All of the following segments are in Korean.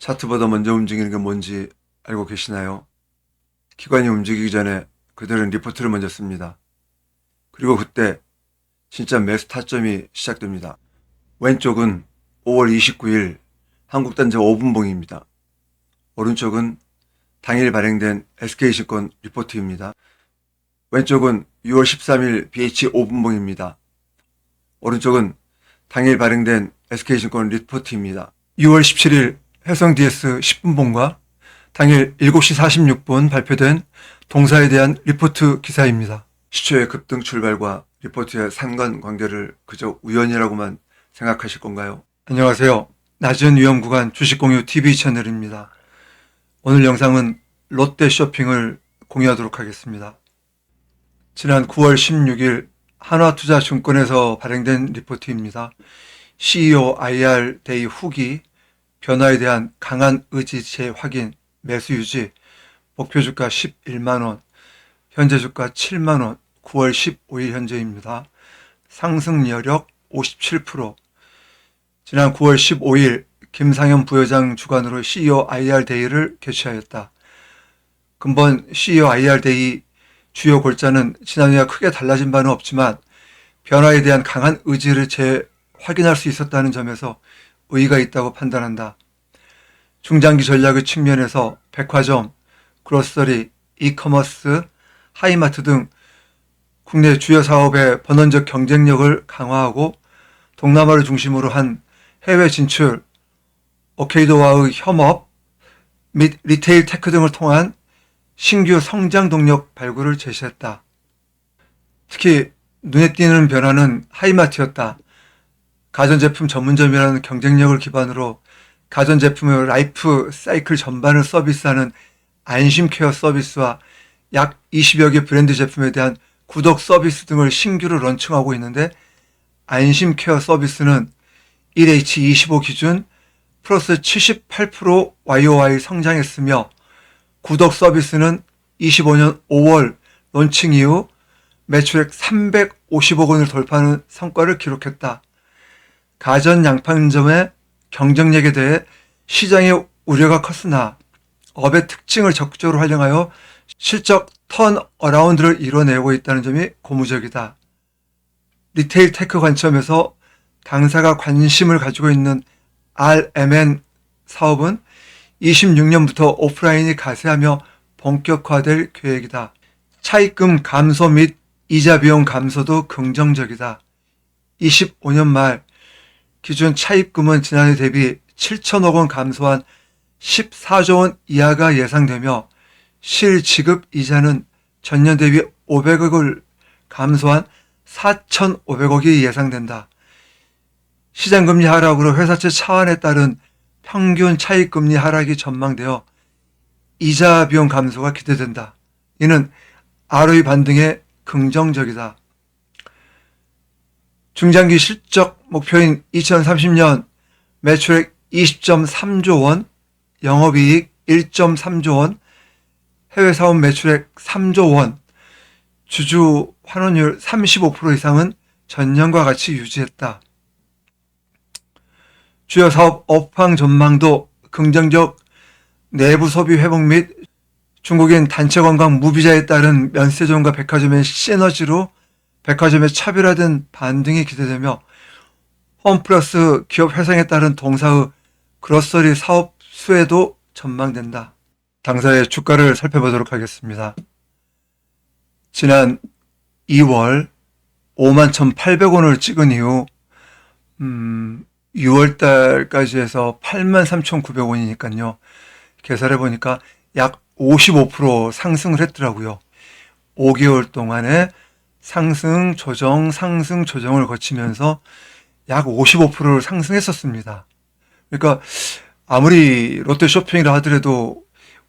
차트보다 먼저 움직이는 게 뭔지 알고 계시나요? 기관이 움직이기 전에 그들은 리포트를 먼저 씁니다. 그리고 그때 진짜 매수 타점이 시작됩니다. 왼쪽은 5월 29일 한국단지 5분봉입니다. 오른쪽은 당일 발행된 SK신권 리포트입니다. 왼쪽은 6월 13일 BH 5분봉입니다. 오른쪽은 당일 발행된 SK증권 리포트입니다. 6월 17일 해성 DS 10분봉과 당일 7시 46분 발표된 동사에 대한 리포트 기사입니다. 시초의 급등 출발과 리포트의 상관 관계를 그저 우연이라고만 생각하실 건가요? 안녕하세요. 낮은 위험 구간 주식공유 TV 채널입니다. 오늘 영상은 롯데 쇼핑을 공유하도록 하겠습니다. 지난 9월 16일 한화투자증권에서 발행된 리포트입니다. CEO IR 데이 후기, 변화에 대한 강한 의지 재확인, 매수 유지, 목표 주가 11만원, 현재 주가 7만원, 9월 15일 현재입니다. 상승 여력 57%. 지난 9월 15일 김상현 부회장 주관으로 CEO IR 데이를 개최하였다. 근본 CEO IR 데이 주요 골자는 지난해와 크게 달라진 바는 없지만 변화에 대한 강한 의지를 재확인할 수 있었다는 점에서 의의가 있다고 판단한다. 중장기 전략의 측면에서 백화점, 그로서리, 이커머스, 하이마트 등 국내 주요 사업의 번원적 경쟁력을 강화하고 동남아를 중심으로 한 해외 진출, 오케이도와의 협업 및 리테일 테크 등을 통한 신규 성장 동력 발굴을 제시했다. 특히 눈에 띄는 변화는 하이마트였다. 가전제품 전문점이라는 경쟁력을 기반으로 가전제품의 라이프 사이클 전반을 서비스하는 안심케어 서비스와 약 20여 개 브랜드 제품에 대한 구독 서비스 등을 신규로 런칭하고 있는데 안심케어 서비스는 1H25 기준 플러스 78% YOY 성장했으며 구독 서비스는 25년 5월 론칭 이후 매출액 350억 원을 돌파하는 성과를 기록했다. 가전 양판점의 경쟁력에 대해 시장의 우려가 컸으나 업의 특징을 적극적으로 활용하여 실적 턴 어라운드를 이뤄내고 있다는 점이 고무적이다. 리테일 테크 관점에서 당사가 관심을 가지고 있는 RMN 사업은 26년부터 오프라인이 가세하며 본격화될 계획이다. 차입금 감소 및 이자 비용 감소도 긍정적이다. 25년 말 기준 차입금은 지난해 대비 7천억 원 감소한 14조 원 이하가 예상되며 실 지급 이자는 전년 대비 500억을 감소한 4,500억이 예상된다. 시장금리 하락으로 회사채 차환에 따른 평균 차익금리 하락이 전망되어 이자 비용 감소가 기대된다. 이는 ROE 반등에 긍정적이다. 중장기 실적 목표인 2030년 매출액 20.3조 원, 영업이익 1.3조 원, 해외 사업 매출액 3조 원, 주주 환원율 35% 이상은 전년과 같이 유지했다. 주요 사업 업황 전망도 긍정적 내부 소비 회복 및 중국인 단체 관광 무비자에 따른 면세점과 백화점의 시너지로 백화점의 차별화된 반등이 기대되며 홈플러스 기업 회상에 따른 동사의 그로서리 사업 수혜도 전망된다. 당사의 주가를 살펴보도록 하겠습니다. 지난 2월 51,800원을 찍은 이후 음, 6월 달까지 해서 83,900원이니까요. 계산해 보니까 약 55% 상승을 했더라고요. 5개월 동안에 상승, 조정, 상승, 조정을 거치면서 약 55%를 상승했었습니다. 그러니까 아무리 롯데 쇼핑이라 하더라도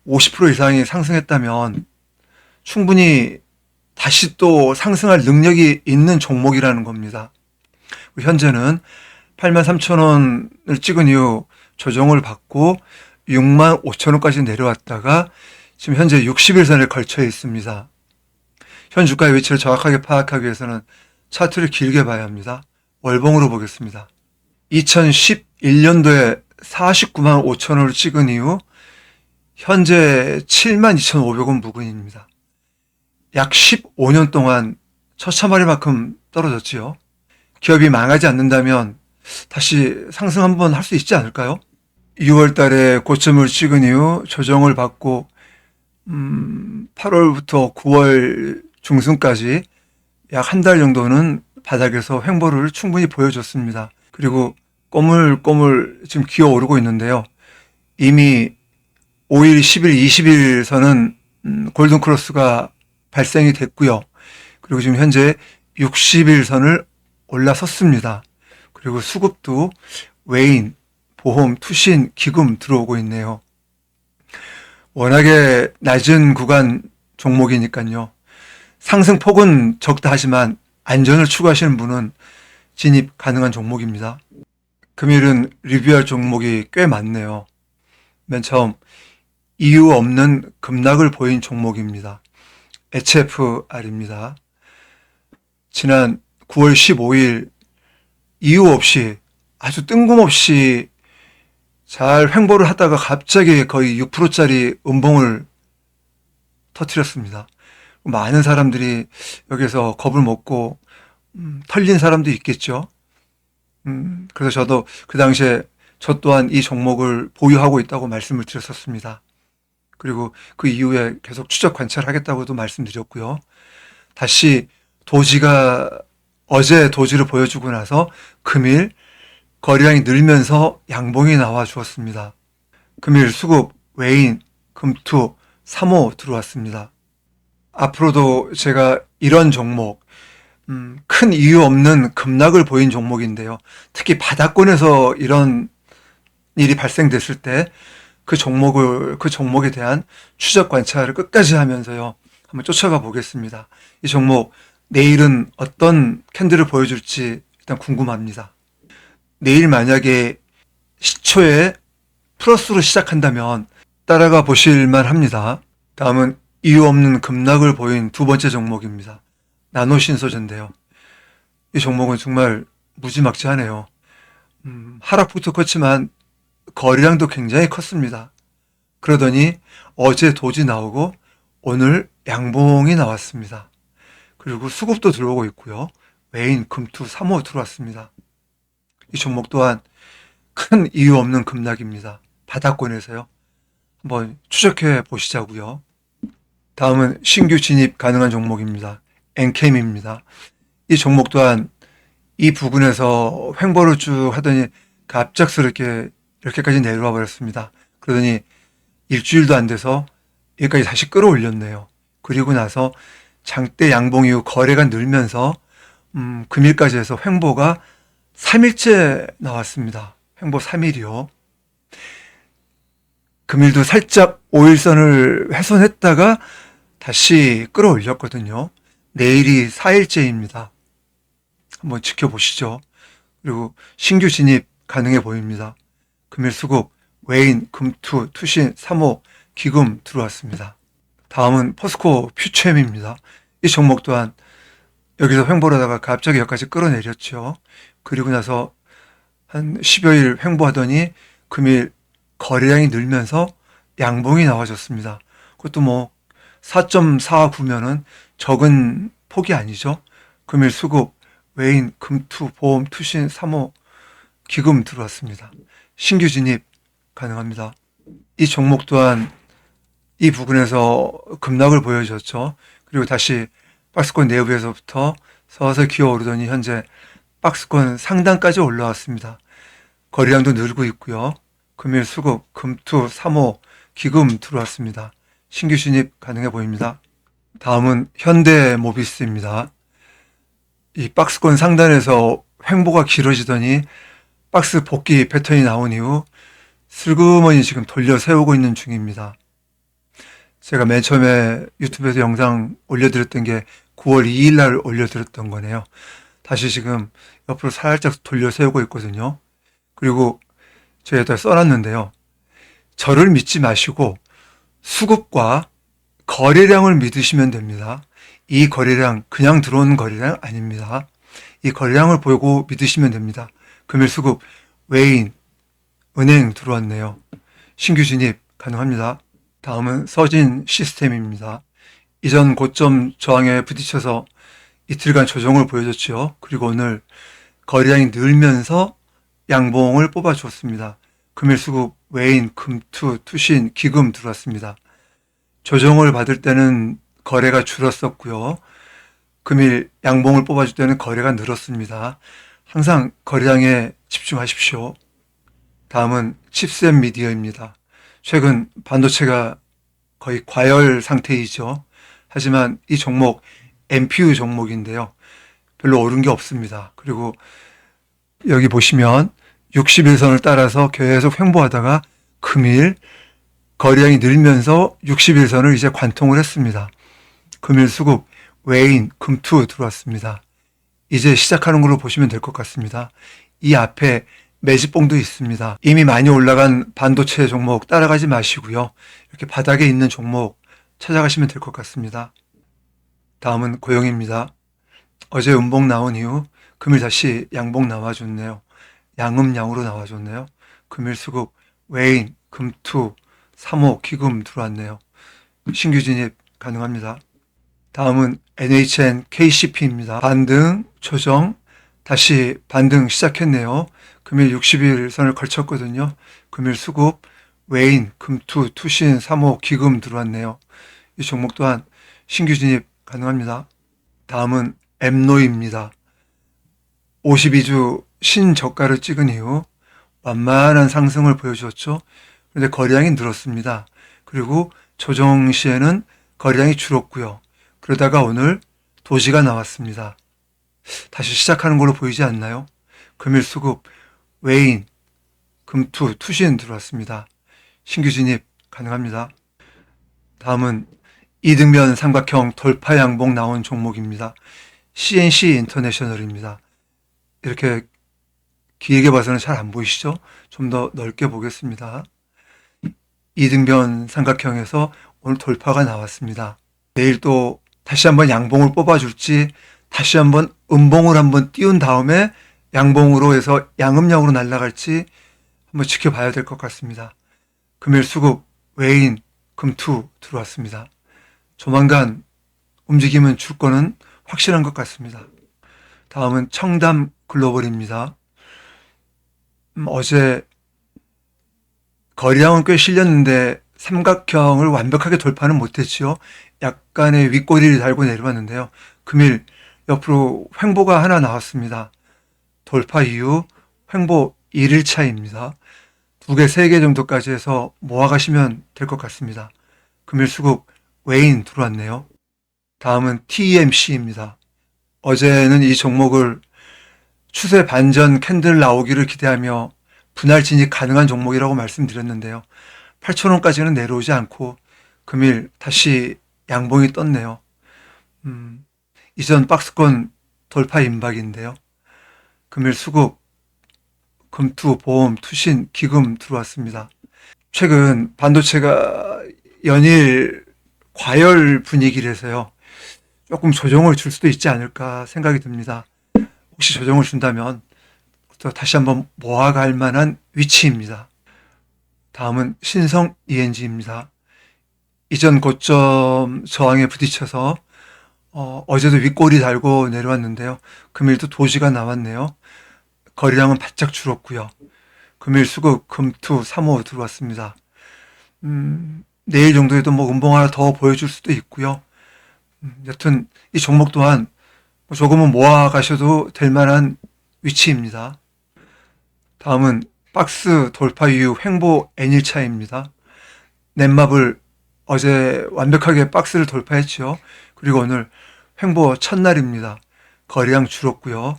50% 이상이 상승했다면 충분히 다시 또 상승할 능력이 있는 종목이라는 겁니다. 현재는 8만 3천 원을 찍은 이후 조정을 받고 6만 5천 원까지 내려왔다가 지금 현재 60일선에 걸쳐 있습니다. 현 주가의 위치를 정확하게 파악하기 위해서는 차트를 길게 봐야 합니다. 월봉으로 보겠습니다. 2011년도에 49만 5천 원을 찍은 이후 현재 7만 2,500원 부근입니다. 약 15년 동안 처참하리만큼 떨어졌지요. 기업이 망하지 않는다면 다시 상승 한번 할 수 있지 않을까요? 6월 달에 고점을 찍은 이후 조정을 받고 음, 8월부터 9월 중순까지 약 한 달 정도는 바닥에서 횡보를 충분히 보여줬습니다. 그리고 꼬물꼬물 지금 기어 오르고 있는데요. 이미 5일, 10일, 20일 선은 음, 골든 크로스가 발생이 됐고요. 그리고 지금 현재 60일 선을 올라섰습니다. 그리고 수급도 외인, 보험, 투신, 기금 들어오고 있네요. 워낙에 낮은 구간 종목이니까요. 상승폭은 적다 하지만 안전을 추구하시는 분은 진입 가능한 종목입니다. 금일은 리뷰할 종목이 꽤 많네요. 맨 처음 이유 없는 급락을 보인 종목입니다. HFR입니다. 지난 9월 15일 이유 없이 아주 뜬금없이 잘 횡보를 하다가 갑자기 거의 6%짜리 음봉을 터뜨렸습니다. 많은 사람들이 여기서 겁을 먹고 음, 털린 사람도 있겠죠. 음, 그래서 저도 그 당시에 저 또한 이 종목을 보유하고 있다고 말씀을 드렸었습니다. 그리고 그 이후에 계속 추적 관찰하겠다고도 말씀드렸고요. 다시 도지가 어제 도지를 보여주고 나서 금일 거래량이 늘면서 양봉이 나와 주었습니다. 금일 수급 외인 금투 3호 들어왔습니다. 앞으로도 제가 이런 종목 음, 큰 이유 없는 급락을 보인 종목인데요. 특히 바닥권에서 이런 일이 발생됐을 때 그 종목을 그 종목에 대한 추적 관찰을 끝까지 하면서요. 한번 쫓아가 보겠습니다. 이 종목 내일은 어떤 캔들을 보여줄지 일단 궁금합니다. 내일 만약에 시초에 플러스로 시작한다면 따라가 보실만 합니다. 다음은 이유 없는 급락을 보인 두 번째 종목입니다. 나노신소재인데요. 이 종목은 정말 무지막지하네요. 음, 하락부터 컸지만 거래량도 굉장히 컸습니다. 그러더니 어제 도지 나오고 오늘 양봉이 나왔습니다. 그리고 수급도 들어오고 있고요. 외인 금투 3호 들어왔습니다. 이 종목 또한 큰 이유 없는 급락입니다. 바닥권에서요. 한번 추적해 보시자고요. 다음은 신규 진입 가능한 종목입니다. 엔캠입니다. 이 종목 또한 이 부근에서 횡보를 쭉 하더니 갑작스럽게 이렇게까지 내려와 버렸습니다. 그러더니 일주일도 안 돼서 여기까지 다시 끌어올렸네요. 그리고 나서 장대 양봉 이후 거래가 늘면서 음, 금일까지 해서 횡보가 3일째 나왔습니다. 횡보 3일이요. 금일도 살짝 5일선을 훼손했다가 다시 끌어올렸거든요. 내일이 4일째입니다. 한번 지켜보시죠. 그리고 신규 진입 가능해 보입니다. 금일 수급, 외인, 금투, 투신, 3호, 기금 들어왔습니다. 다음은 포스코 퓨처엠입니다. 이 종목 또한 여기서 횡보하다가 갑자기 여기까지 끌어내렸죠. 그리고 나서 한 10여일 횡보하더니 금일 거래량이 늘면서 양봉이 나와줬습니다. 그것도 뭐 4.49면은 적은 폭이 아니죠. 금일 수급, 외인, 금투, 보험, 투신, 3호, 기금 들어왔습니다. 신규 진입 가능합니다. 이 종목 또한 이 부근에서 급락을 보여줬죠. 그리고 다시 박스권 내부에서부터 서서히 기어오르더니 현재 박스권 상단까지 올라왔습니다. 거래량도 늘고 있고요. 금일 수급, 금투, 3호, 기금 들어왔습니다. 신규 진입 가능해 보입니다. 다음은 현대 모비스입니다. 이 박스권 상단에서 횡보가 길어지더니 박스 복귀 패턴이 나온 이후 슬그머니 지금 돌려 세우고 있는 중입니다. 제가 맨 처음에 유튜브에서 영상 올려드렸던 게 9월 2일 날 올려드렸던 거네요. 다시 지금 옆으로 살짝 돌려 세우고 있거든요. 그리고 제가 써놨는데요. 저를 믿지 마시고 수급과 거래량을 믿으시면 됩니다. 이 거래량 그냥 들어오는 거래량 아닙니다. 이 거래량을 보고 믿으시면 됩니다. 금일 수급 외인 은행 들어왔네요. 신규 진입 가능합니다. 다음은 서진 시스템입니다. 이전 고점 저항에 부딪혀서 이틀간 조정을 보여줬죠. 그리고 오늘 거래량이 늘면서 양봉을 뽑아주었습니다. 금일 수급 외인, 금투, 투신, 기금 들어왔습니다. 조정을 받을 때는 거래가 줄었었고요. 금일 양봉을 뽑아줄 때는 거래가 늘었습니다. 항상 거래량에 집중하십시오. 다음은 칩셋 미디어입니다. 최근 반도체가 거의 과열 상태이죠. 하지만 이 종목 MPU 종목인데요. 별로 오른 게 없습니다. 그리고 여기 보시면 60일선을 따라서 계속 횡보하다가 금일 거래량이 늘면서 60일선을 이제 관통을 했습니다. 금일 수급 외인 금투 들어왔습니다. 이제 시작하는 걸로 보시면 될 것 같습니다. 이 앞에 매집봉도 있습니다. 이미 많이 올라간 반도체 종목 따라가지 마시고요. 이렇게 바닥에 있는 종목 찾아가시면 될 것 같습니다. 다음은 고용입니다. 어제 음봉 나온 이후 금일 다시 양봉 나와줬네요. 양음양으로 나와줬네요. 금일 수급 외인, 금투, 3호, 기금 들어왔네요. 신규 진입 가능합니다. 다음은 NHN KCP입니다. 반등, 조정, 다시 반등 시작했네요. 금일 60일 선을 걸쳤거든요. 금일 수급, 외인, 금투, 투신, 3호, 기금 들어왔네요. 이 종목 또한 신규 진입 가능합니다. 다음은 엠노입니다. 52주 신저가를 찍은 이후 완만한 상승을 보여주었죠. 그런데 거래량이 늘었습니다. 그리고 조정 시에는 거래량이 줄었고요. 그러다가 오늘 도시가 나왔습니다. 다시 시작하는 걸로 보이지 않나요? 금일 수급, 외인, 금투, 투신 들어왔습니다. 신규 진입 가능합니다. 다음은 이등변 삼각형 돌파 양봉 나온 종목입니다. CNC 인터내셔널입니다. 이렇게 길게 봐서는 잘 안 보이시죠? 좀 더 넓게 보겠습니다. 이등변 삼각형에서 오늘 돌파가 나왔습니다. 내일 또 다시 한번 양봉을 뽑아줄지 다시 한번 음봉을 한번 띄운 다음에 양봉으로 해서 양음역으로 날아갈지 한번 지켜봐야 될 것 같습니다. 금일 수급 외인 금투 들어왔습니다. 조만간 움직임은 줄 거는 확실한 것 같습니다. 다음은 청담 글로벌입니다. 음, 어제 거리량은 꽤 실렸는데 삼각형을 완벽하게 돌파는 못했지요. 약간의 윗꼬리를 달고 내려왔는데요. 금일 옆으로 횡보가 하나 나왔습니다. 돌파 이후 횡보 1일차입니다. 두 개, 세 개 정도까지 해서 모아가시면 될 것 같습니다. 금일 수급 외인 들어왔네요. 다음은 TMC입니다. 어제는 이 종목을 추세 반전 캔들 나오기를 기대하며 분할 진입 가능한 종목이라고 말씀드렸는데요. 8천원까지는 내려오지 않고 금일 다시 양봉이 떴네요. 음, 이전 박스권 돌파 임박인데요. 금일 수급, 금투, 보험, 투신, 기금 들어왔습니다. 최근 반도체가 연일 과열 분위기라서요. 조금 조정을 줄 수도 있지 않을까 생각이 듭니다. 혹시 조정을 준다면 또 다시 한번 모아갈 만한 위치입니다. 다음은 신성 ENG입니다. 이전 고점 저항에 부딪혀서 어, 어제도 윗골이 달고 내려왔는데요. 금일도 도시가 나왔네요. 거리량은 바짝 줄었고요. 금일 수급 금투 3호 들어왔습니다. 음, 내일 정도에도 뭐 음봉 하나 더 보여줄 수도 있고요. 음, 여튼 이 종목 또한 뭐 조금은 모아 가셔도 될 만한 위치입니다. 다음은 박스 돌파 이후 횡보 N일차입니다. 넷마블 어제 완벽하게 박스를 돌파했죠. 그리고 오늘 횡보 첫날입니다. 거래량 줄었고요.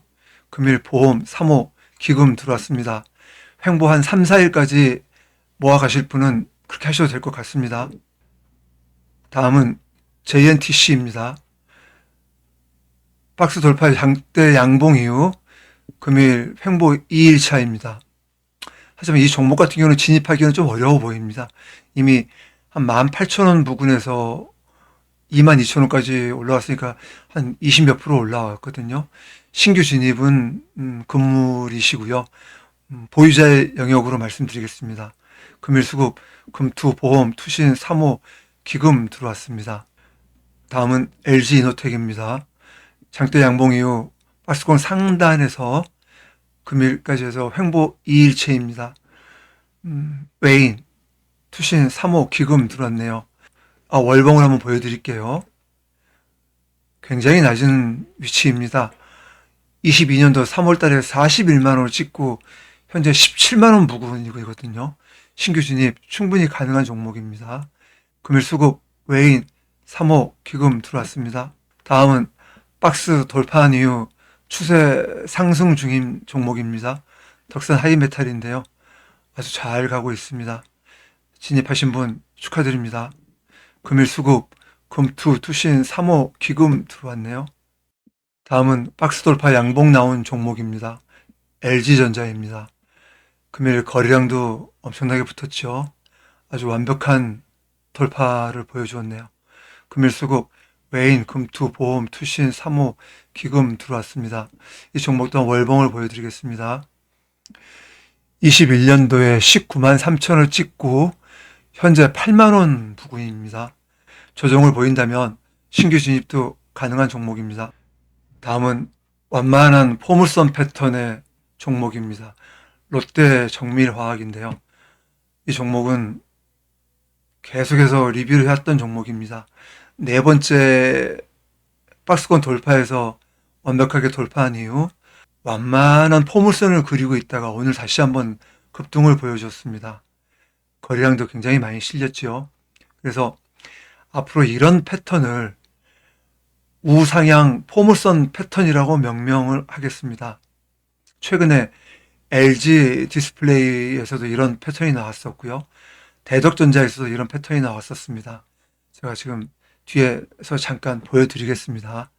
금일 보험 3호 기금 들어왔습니다. 횡보 한 3, 4일까지 모아 가실 분은 그렇게 하셔도 될 것 같습니다. 다음은 JNTC입니다. 박스 돌파 장대 양봉 이후 금일 횡보 2일차입니다. 하지만 이 종목 같은 경우는 진입하기는 좀 어려워 보입니다. 이미 한 18,000원 부근에서 22,000원까지 올라왔으니까 한 20 몇 프로 올라왔거든요. 신규 진입은 음, 금물이시고요. 음, 보유자의 영역으로 말씀드리겠습니다. 금일 수급, 금투, 보험, 투신, 사모, 기금 들어왔습니다. 다음은 LG 이노텍입니다. 장대 양봉 이후 박스권 상단에서 금일까지 해서 횡보 2일체입니다. 음, 웨인, 투신, 3호, 기금 들어왔네요. 아, 월봉을 한번 보여드릴게요. 굉장히 낮은 위치입니다. 22년도 3월 달에 41만원을 찍고 현재 17만원 부근이거든요. 신규 진입 충분히 가능한 종목입니다. 금일 수급 외인 3호 기금 들어왔습니다. 다음은 박스 돌파한 이후 추세 상승 중인 종목입니다. 덕산 하이메탈인데요. 아주 잘 가고 있습니다. 진입하신 분 축하드립니다. 금일 수급, 금투, 투신, 3호 기금 들어왔네요. 다음은 박스 돌파 양봉 나온 종목입니다. LG전자입니다. 금일 거래량도 엄청나게 붙었죠. 아주 완벽한 돌파를 보여주었네요. 금일 수급, 외인, 금투, 보험, 투신, 3호, 기금 들어왔습니다. 이 종목 또한 월봉을 보여드리겠습니다. 21년도에 19만 3천을 찍고 현재 8만 원 부근입니다. 조정을 보인다면 신규 진입도 가능한 종목입니다. 다음은 완만한 포물선 패턴의 종목입니다. 롯데 정밀화학인데요. 이 종목은 계속해서 리뷰를 해왔던 종목입니다. 네 번째 박스권 돌파해서 완벽하게 돌파한 이후 완만한 포물선을 그리고 있다가 오늘 다시 한번 급등을 보여줬습니다. 거래량도 굉장히 많이 실렸지요. 그래서 앞으로 이런 패턴을 우상향 포물선 패턴이라고 명명을 하겠습니다. 최근에 LG 디스플레이에서도 이런 패턴이 나왔었고요. 대덕전자에서도 이런 패턴이 나왔었습니다. 제가 지금 뒤에서 잠깐 보여드리겠습니다.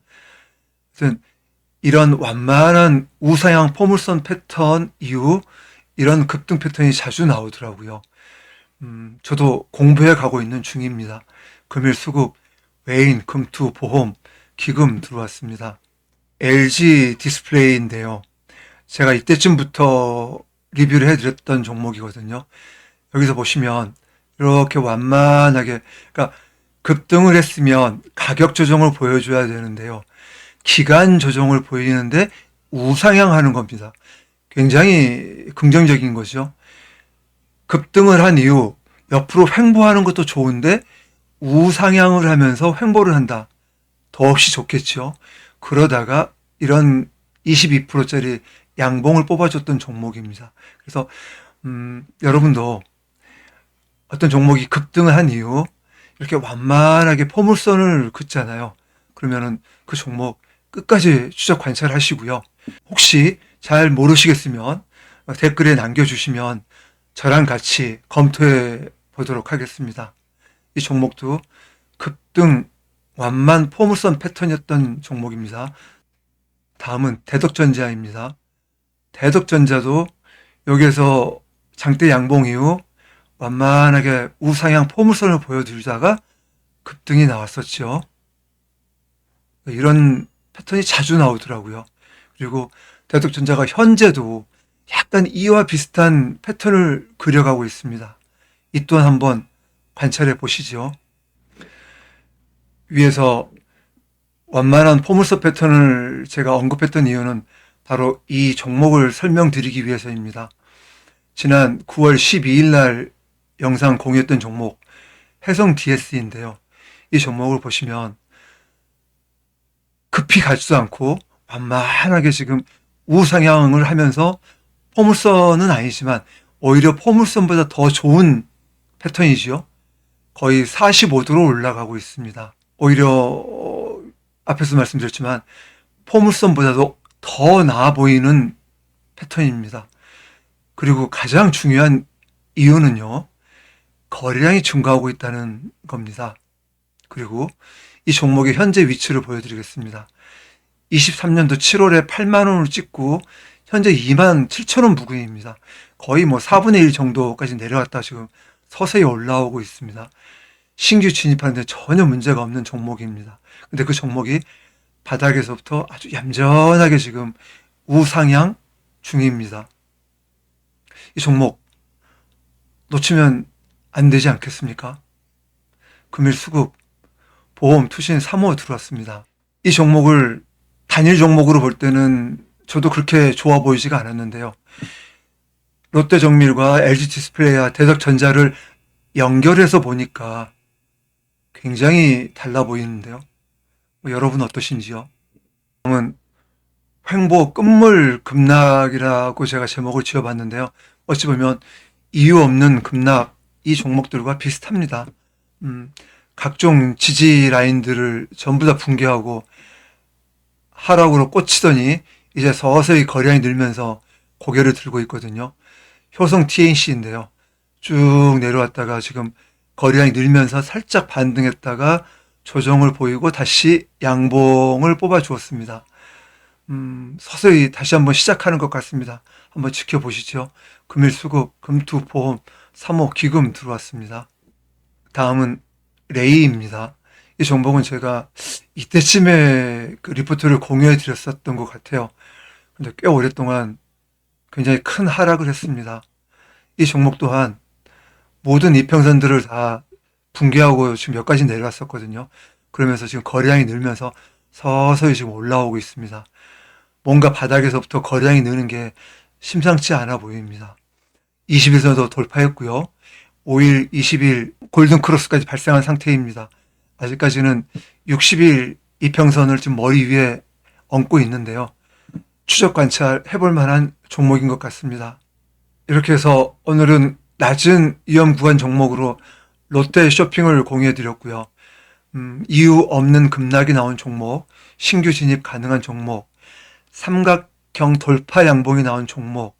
이런 완만한 우상향 포물선 패턴 이후 이런 급등 패턴이 자주 나오더라고요. 음, 저도 공부해 가고 있는 중입니다. 금일 수급, 외인, 금투, 보험, 기금 들어왔습니다. LG 디스플레이인데요. 제가 이때쯤부터 리뷰를 해드렸던 종목이거든요. 여기서 보시면 이렇게 완만하게, 그러니까 급등을 했으면 가격 조정을 보여줘야 되는데요. 기간 조정을 보이는데 우상향하는 겁니다. 굉장히 긍정적인 거죠. 급등을 한 이후 옆으로 횡보하는 것도 좋은데 우상향을 하면서 횡보를 한다. 더없이 좋겠죠. 그러다가 이런 22%짜리 양봉을 뽑아줬던 종목입니다. 그래서 음, 여러분도 어떤 종목이 급등을 한 이후 이렇게 완만하게 포물선을 긋잖아요. 그러면은 그 종목 끝까지 추적 관찰하시고요. 혹시 잘 모르시겠으면 댓글에 남겨주시면 저랑 같이 검토해 보도록 하겠습니다. 이 종목도 급등 완만 포물선 패턴이었던 종목입니다. 다음은 대덕전자입니다. 대덕전자도 여기에서 장대 양봉 이후 완만하게 우상향 포물선을 보여주다가 급등이 나왔었죠. 이런 패턴이 자주 나오더라고요. 그리고 대덕전자가 현재도 약간 이와 비슷한 패턴을 그려가고 있습니다. 이 또한 한번 관찰해 보시죠. 위에서 완만한 포물선 패턴을 제가 언급했던 이유는 바로 이 종목을 설명드리기 위해서입니다. 지난 9월 12일 날 영상 공유했던 종목 해성 DS인데요. 이 종목을 보시면 급히 가지도 않고 완만하게 지금 우상향을 하면서 포물선은 아니지만 오히려 포물선보다 더 좋은 패턴이지요. 거의 45도로 올라가고 있습니다. 오히려 어, 앞에서 말씀드렸지만 포물선보다도 더 나아 보이는 패턴입니다. 그리고 가장 중요한 이유는요. 거래량이 증가하고 있다는 겁니다. 그리고 이 종목의 현재 위치를 보여드리겠습니다. 23년도 7월에 8만 원을 찍고 현재 2만 7천 원 부근입니다. 거의 뭐 4분의 1 정도까지 내려왔다 지금 서서히 올라오고 있습니다. 신규 진입하는데 전혀 문제가 없는 종목입니다. 근데 그 종목이 바닥에서부터 아주 얌전하게 지금 우상향 중입니다. 이 종목 놓치면 안 되지 않겠습니까? 금일 수급, 보험, 투신 3호 들어왔습니다. 이 종목을 단일 종목으로 볼 때는 저도 그렇게 좋아 보이지가 않았는데요. 롯데정밀과 LG디스플레이와 대덕전자를 연결해서 보니까 굉장히 달라 보이는데요. 뭐 여러분 어떠신지요? 은 횡보 끝물 급락이라고 제가 제목을 지어봤는데요. 어찌 보면 이유 없는 급락 이 종목들과 비슷합니다. 음, 각종 지지 라인들을 전부 다 붕괴하고 하락으로 꽂히더니 이제 서서히 거량이 늘면서 고개를 들고 있거든요. 효성 TNC인데요. 쭉 내려왔다가 지금 거량이 늘면서 살짝 반등했다가 조정을 보이고 다시 양봉을 뽑아 주었습니다. 음, 서서히 다시 한번 시작하는 것 같습니다. 한번 지켜보시죠. 금일 수급, 금투, 보험, 3호 기금 들어왔습니다. 다음은 레이입니다. 이 종목은 제가 이때쯤에 그 리포트를 공유해 드렸었던 것 같아요. 근데 꽤 오랫동안 굉장히 큰 하락을 했습니다. 이 종목 또한 모든 이평선들을 다 붕괴하고 지금 몇 가지 내려왔었거든요. 그러면서 지금 거래량이 늘면서 서서히 지금 올라오고 있습니다. 뭔가 바닥에서부터 거래량이 느는 게 심상치 않아 보입니다. 20일선도 돌파했고요. 5일, 20일 골든 크로스까지 발생한 상태입니다. 아직까지는 60일 이평선을 지금 머리 위에 얹고 있는데요. 추적 관찰 해볼 만한 종목인 것 같습니다. 이렇게 해서 오늘은 낮은 위험 구간 종목으로 롯데 쇼핑을 공유해 드렸고요. 음, 이유 없는 급락이 나온 종목, 신규 진입 가능한 종목, 삼각형 돌파 양봉이 나온 종목,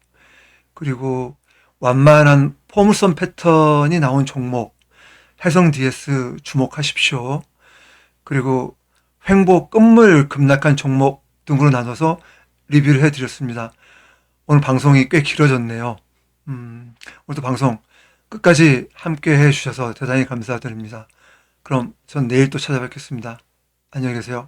그리고 완만한 포물선 패턴이 나온 종목, 해성 DS 주목하십시오. 그리고 횡보 끝물 급락한 종목 등으로 나눠서 리뷰를 해드렸습니다. 오늘 방송이 꽤 길어졌네요. 음, 오늘도 방송 끝까지 함께 해주셔서 대단히 감사드립니다. 그럼 전 내일 또 찾아뵙겠습니다. 안녕히 계세요.